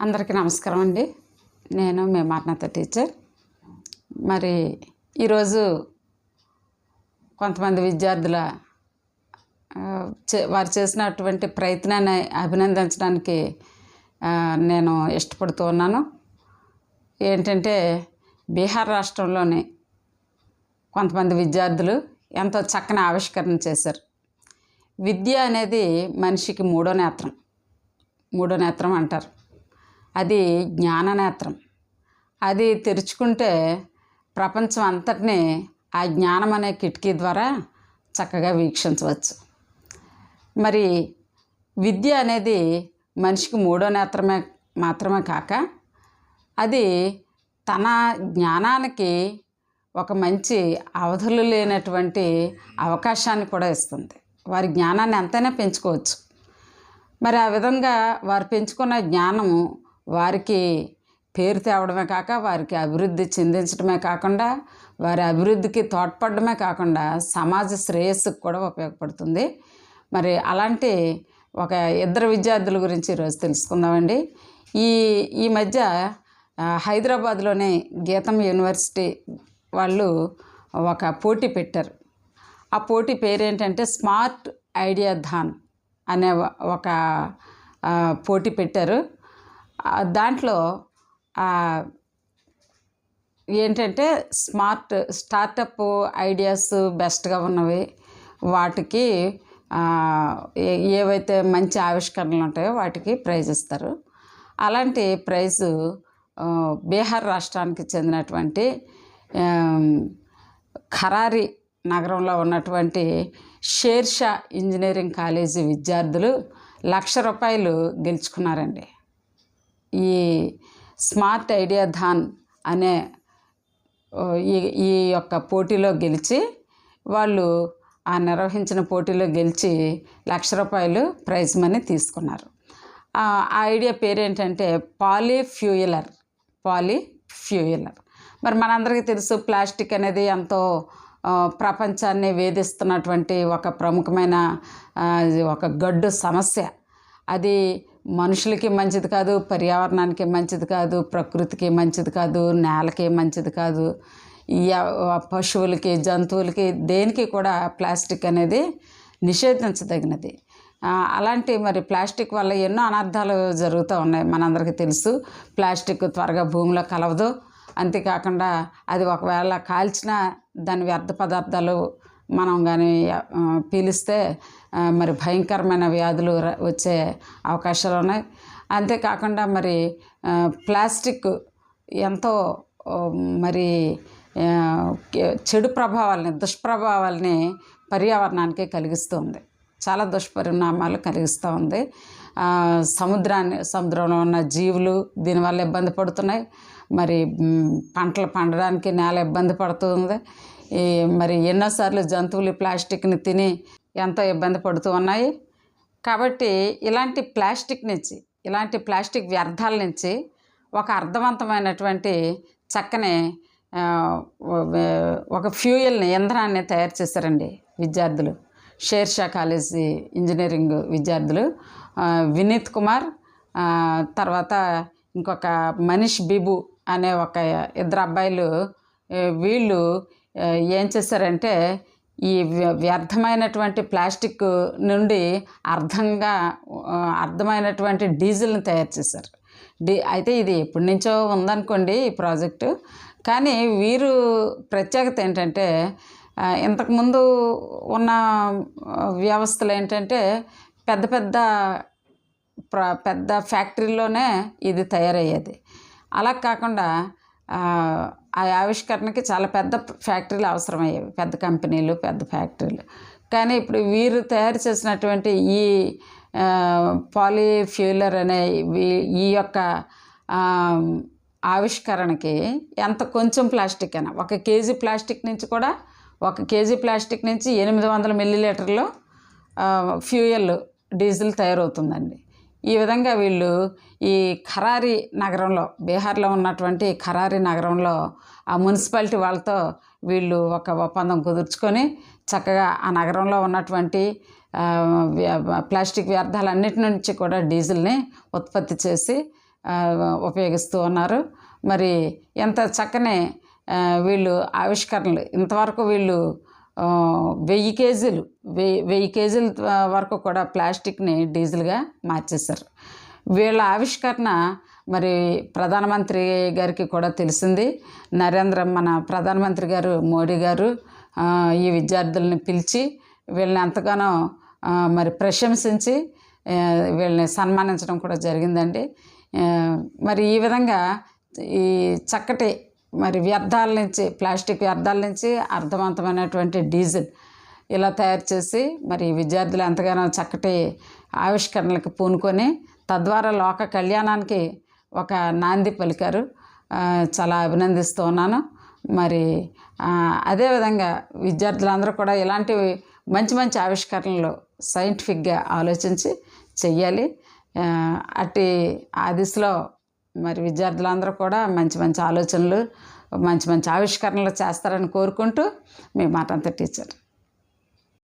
అందరికీ నమస్కారం అండి. నేను మీ మాటనత టీచర్. మరి ఈరోజు కొంతమంది విద్యార్థుల చే- వారు చేసినటువంటి ప్రయత్నాన్ని అభినందించడానికి నేను ఇష్టపడుతూ ఉన్నాను. ఏంటంటే బీహార్ రాష్ట్రంలోని కొంతమంది విద్యార్థులు ఎంతో చక్కని ఆవిష్కరణ చేశారు. విద్య అనేది మనిషికి మూడో నేత్రం. మూడో నేత్రం అంటారు. అది జ్ఞాన నేత్రం అది తెరుచుకుంటే ప్రపంచం అంతటినీ ఆ జ్ఞానం అనే కిటికీ ద్వారా చక్కగా వీక్షించవచ్చు. మరి విద్య అనేది మనిషికి మూడో నేత్రమే మాత్రమే కాక అది తన జ్ఞానానికి ఒక మంచి అవధులు లేనటువంటి అవకాశాన్ని కూడా ఇస్తుంది. వారి జ్ఞానాన్ని ఎంతైనా పెంచుకోవచ్చు. మరి ఆ విధంగా వారు పెంచుకున్న జ్ఞానము వారికి పేరు తేవడమే కాక వారికి అభివృద్ధి చెందించడమే కాకుండా వారి అభివృద్ధికి తోడ్పడమే కాకుండా సమాజ శ్రేయస్సుకు కూడా ఉపయోగపడుతుంది. మరి అలాంటి ఒక ఇద్దరు విద్యార్థుల గురించి ఈరోజు తెలుసుకుందామండి. ఈ ఈ మధ్య హైదరాబాద్లోనే హైదరాబాద్లోని గీతం యూనివర్సిటీ వాళ్ళు ఒక పోటీ పెట్టారు. ఆ పోటీ పేరేంటంటే స్మార్ట్ ఐడియా ధాన్ అనే ఒక- పోటీ పెట్టారు. దాంట్లో ఏంటంటే స్మార్ట్ స్టార్టప్ ఐడియాస్ బెస్ట్గా ఉన్నవి. వాటికి ఏవైతే మంచి ఆవిష్కరణలు ఉంటాయో వాటికి ప్రైజ్ ఇస్తారు. అలాంటి ప్రైజు బీహార్ రాష్ట్రానికి చెందినటువంటి ఖరారి నగరంలో ఉన్నటువంటి షేర్షా ఇంజనీరింగ్ కాలేజీ విద్యార్థులు లక్ష రూపాయలు గెలుచుకున్నారండి. ఈ స్మార్ట్ ఐడియా ధాన్ అనే ఈ ఈ యొక్క పోటీలో గెలిచి వాళ్ళు ఆ నిర్వహించిన పోటీలో గెలిచి లక్ష రూపాయలు ప్రైజ్ మనీ తీసుకున్నారు. ఆ ఐడియా పేరేంటంటే పాలిఫ్యూయలర్ పాలిఫ్యూయలర్. మరి మనందరికీ తెలుసు ప్లాస్టిక్ అనేది ఎంతో ప్రపంచాన్ని వేధిస్తున్నటువంటి ఒక ప్రముఖమైన ఒక గడ్డు సమస్య. అది మనుషులకి మంచిది కాదు పర్యావరణానికి మంచిది కాదు ప్రకృతికి మంచిది కాదు నేలకి మంచిది కాదు. పశువులకి జంతువులకి దేనికి కూడా ప్లాస్టిక్ అనేది నిషేధించదగినది. అలాంటి మరి ప్లాస్టిక్ వల్ల ఎన్నో అనర్థాలు జరుగుతూ ఉన్నాయి మనందరికీ తెలుసు. ప్లాస్టిక్ త్వరగా భూమిలో కలవదు. అంతేకాకుండా అది ఒకవేళ కాల్చిన దాని వ్యర్థ పదార్థాలు మనం కానీ పీలిస్తే మరి భయంకరమైన వ్యాధులు వచ్చే అవకాశాలు ఉన్నాయి. అంతేకాకుండా మరి ప్లాస్టిక్ ఎంతో మరి చెడు ప్రభావాలని దుష్ప్రభావాలని పర్యావరణానికి కలిగిస్తుంది చాలా దుష్పరిణామాలు కలిగిస్తూ ఉంది. సముద్రాన్ని సముద్రంలో ఉన్న జీవులు దీనివల్ల ఇబ్బంది పడుతున్నాయి. మరి పంటలు పండడానికి నేల ఇబ్బంది పడుతుంది. ఈ మరి ఎన్నోసార్లు జంతువులు ప్లాస్టిక్ని తిని ఎంతో ఇబ్బంది పడుతూ ఉన్నాయి. కాబట్టి ఇలాంటి ప్లాస్టిక్ నుంచి ఇలాంటి ప్లాస్టిక్ వ్యర్థాల నుంచి ఒక అర్థవంతమైనటువంటి చక్కని ఒక- ఫ్యూయల్ని ఇంధనాన్ని తయారు చేశారండి విద్యార్థులు. షేర్షా కాలేజీ ఇంజనీరింగ్ విద్యార్థులు వినీత్ కుమార్ తర్వాత ఇంకొక మనీష్ బిబు అనే ఒక ఇద్దరు అబ్బాయిలు వీళ్ళు ఏం చేశారంటే ఈ వ్య- వ్యర్థమైనటువంటి ప్లాస్టిక్ నుండి అర్థంగా అర్థమైనటువంటి డీజిల్ని తయారు చేశారు. డీ అయితే ఇది ఎప్పటి నుంచో ఉందనుకోండి ఈ ప్రాజెక్టు. కానీ వీరు ప్రత్యేకత ఏంటంటే ఇంతకుముందు ఉన్న వ్యవస్థలు ఏంటంటే పెద్ద పెద్ద ప్ర పెద్ద ఫ్యాక్టరీలోనే ఇది తయారయ్యేది. అలా కాకుండా ఆ, ఆవిష్కరణకి చాలా పెద్ద ఫ్యాక్టరీలు అవసరమయ్యేవి. పెద్ద కంపెనీలు పెద్ద ఫ్యాక్టరీలు. కానీ ఇప్పుడు వీరు తయారు చేసినటువంటి ఈ పాలిఫ్యూలర్ అనే ఈ యొక్క ఆవిష్కరణకి ఎంత కొంచెం ప్లాస్టిక్ అయినా ఒక కేజీ ప్లాస్టిక్ నుంచి కూడా ఒక కేజీ ప్లాస్టిక్ నుంచి ఎనిమిది వందల మిల్లీలీటర్లు ఫ్యూయల్ డీజిల్ తయారవుతుందండి. ఈ విధంగా వీళ్ళు ఈ ఖరారి నగరంలో బీహార్లో ఉన్నటువంటి ఖరారి నగరంలో ఆ మున్సిపాలిటీ వాళ్ళతో వీళ్ళు ఒక ఒప్పందం కుదుర్చుకొని చక్కగా ఆ నగరంలో ఉన్నటువంటి వ్య- ప్లాస్టిక్ వ్యర్థాలన్నిటి నుంచి కూడా డీజిల్ని ఉత్పత్తి చేసి ఉపయోగిస్తూ ఉన్నారు. మరి ఎంత చక్కని వీళ్ళు ఆవిష్కరణలు ఇంతవరకు వీళ్ళు వెయ్యి కేజీలు వెయ్యి వెయ్యి కేజీల వరకు కూడా ప్లాస్టిక్ని డీజిల్గా మార్చేశారు. వీళ్ళ ఆవిష్కరణ మరి ప్రధానమంత్రి గారికి కూడా తెలిసింది. నరేంద్ర మన ప్రధానమంత్రి గారు మోడీ గారు ఈ విద్యార్థులను పిలిచి వీళ్ళని ఎంతగానో మరి ప్రశంసించి వీళ్ళని సన్మానించడం కూడా జరిగిందండి. మరి ఈ విధంగా ఈ చక్కటి మరి వ్యర్థాల నుంచి ప్లాస్టిక్ వ్యర్థాల నుంచి అర్థవంతమైనటువంటి డీజిల్ ఇలా తయారు చేసి మరి విద్యార్థులు ఎంతగానో చక్కటి ఆవిష్కరణలకు పూనుకొని తద్వారా లోక కళ్యాణానికి ఒక నాంది పలికారు. చాలా అభినందిస్తూ ఉన్నాను. మరి అదేవిధంగా విద్యార్థులందరూ కూడా ఇలాంటివి మంచి మంచి ఆవిష్కరణలు సైంటిఫిక్గా ఆలోచించి చెయ్యాలి. అట్టి ఆ దిశలో మరి విద్యార్థులందరూ కూడా మంచి మంచి ఆలోచనలు మంచి మంచి ఆవిష్కరణలు చేస్తారని కోరుకుంటూ మీ మాటంతా టీచర్.